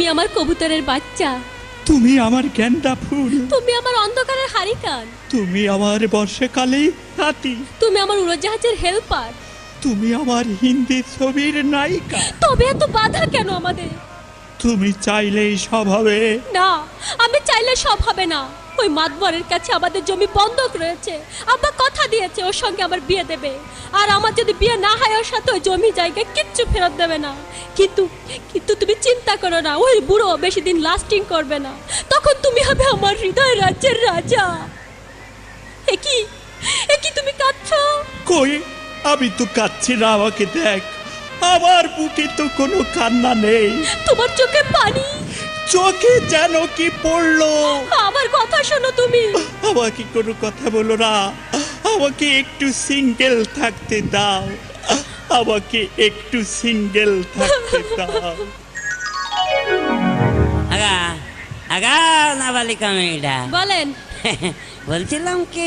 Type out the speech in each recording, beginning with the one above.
তুমি আমার কবুতরের বাচ্চা। তুমি আমার গেন্দা ফুল। তুমি আমার অন্ধকারের হারিকান। তুমি আমার বর্ষাকালে হাতি। তুমি আমার উড়োজাহাজের হেল্পার। তুমি আমার হিন্দি ছবির নায়িকা। তবে এত বাধা কেন আমাদের? তুমি চাইলেই সব হবে। না আমি চাইলে সব হবে না। ওই মাতবরের কাছে আমাদের জমি বন্ধক রয়েছে। আব্বা কথা দিয়েছে ওর সঙ্গে আমার বিয়ে দেবে। আর আমার যদি বিয়ে না হয় ওর সাথে ওই জমি জায়গা কিচ্ছু ফেরত দেবে না। কিন্তু কিন্তু তুমি চিন্তা করো না ওই বুড়ো বেশি দিন লাস্টিং করবে না। তখন তুমি হবে আমার হৃদয় রাজ্যের রাজা। এ কি? এ কি তুমি কাঁদছো? কই? আমি তো কাঁদছি না আমাকে দেখ। আমার বুকে তো কোনো কান্না নেই। তোমার চোখে পানি? চোখে যেন কি পড়ল? আমার কথা শোনো তুমি। আমাকে কোনো কথা বলো না। আমাকে একটু সিঙ্গেল থাকতে দাও। আমাকে একটু সিঙ্গেল থাকতে দাও। আগা আগা নাবালিকা মেয়েটা। বলেন। বলছিলাম কি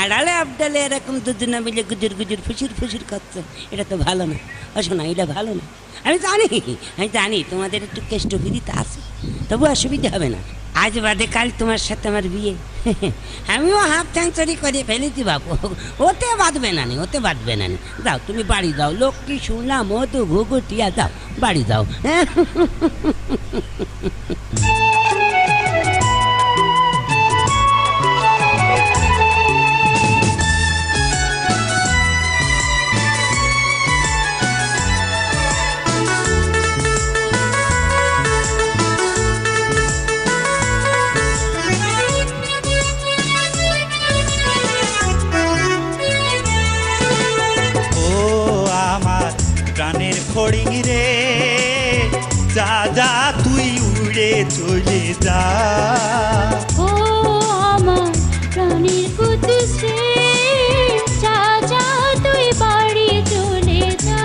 আড়ালে আবডালে এরকম দুজনে মিলে গুজুর গুজুর, ফুসুর ফুসুর করছে। এটা তো ভালো না। ও শোনা, এটা ভালো না। আমি জানি আমি জানি, তোমাদের একটু কেষ্ট বিদিতে আছে। তবু অসুবিধা হবে না। আজ বাদে কাল তোমার সাথে আমার বিয়ে। আমিও হাফ সেঞ্চুরি করে ফেলেছি বাবু ওতে বাঁধবে না নি, ওতে বাঁধবে না নি। যাও, তুমি বাড়ি যাও। লক্ষ্মী শুনলাম মধু ঘুঘুটিয়া যাও, বাড়ি যাও। হ্যাঁ প্রাণের ফড়িং রে। যা যা তুই উড়ে চলে যা। ও আমার প্রাণের যা যা তুই বাড়ি চলে যা।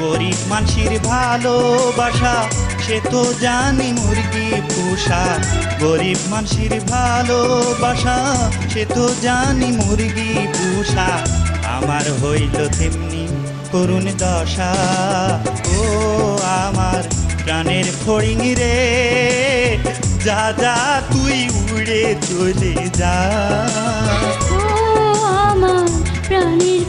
গরিব মানুষের ভালোবাসা সে তো জানি মুরগি পোষা। গরিব মানুষের ভালোবাসা সে তো জানি মুরগি পোষা। আমার হইল তেমনি করুণ দশা। ও আমার প্রাণের ফড়িং রে, যা যা তুই উড়ে চলে যা। আমার প্রাণের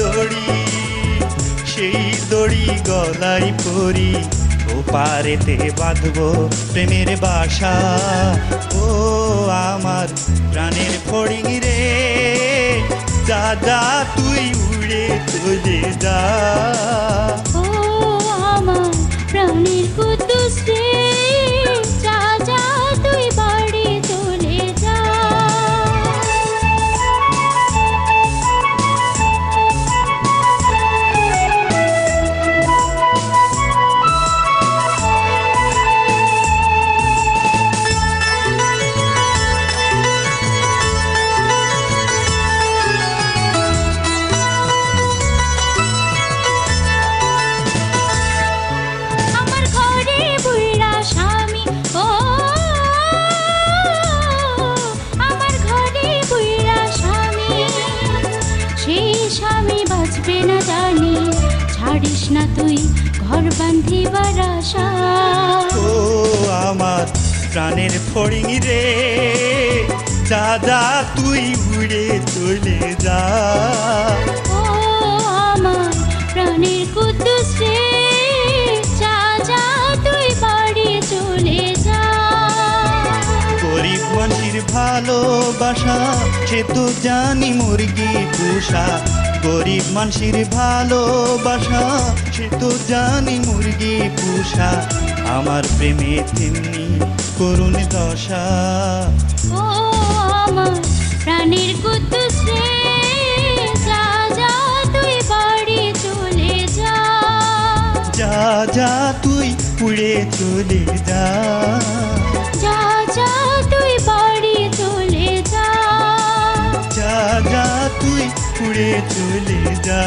দড়ি, সেই দড়ি গলায় পরি। ও পারেতে বাঁধবো প্রেমের বাসা। ও আমার প্রাণের ফড়িং রে যা তুই উড়ে চলে যা। ও আমার প্রাণের কুদ্দুসে ছাড়িস না তুই ঘর বান্ধিবার আশা। ও আমার প্রাণের ফড়িং রে যা তুই উড়ে চলে যা। ও আমার প্রাণের কুদ্দুসে যা তুই বাড়ি চলে যা। গরিব মানুষের ভালোবাসা সে তো জানি মুরগি পোষা। গরিব মানুষের ভালোবাসা সে তো জানি মুরগি পুষা আমার প্রেমে তেমনি করুণ দশা। ও আমার প্রাণের কুতুস যা যা তুই বাড়ি চলে যা। যা যা তুই উড়ে চলে যা। যা যা তুই বাড়ি চলে যা। যা যা তুই উড়ে চলে যা।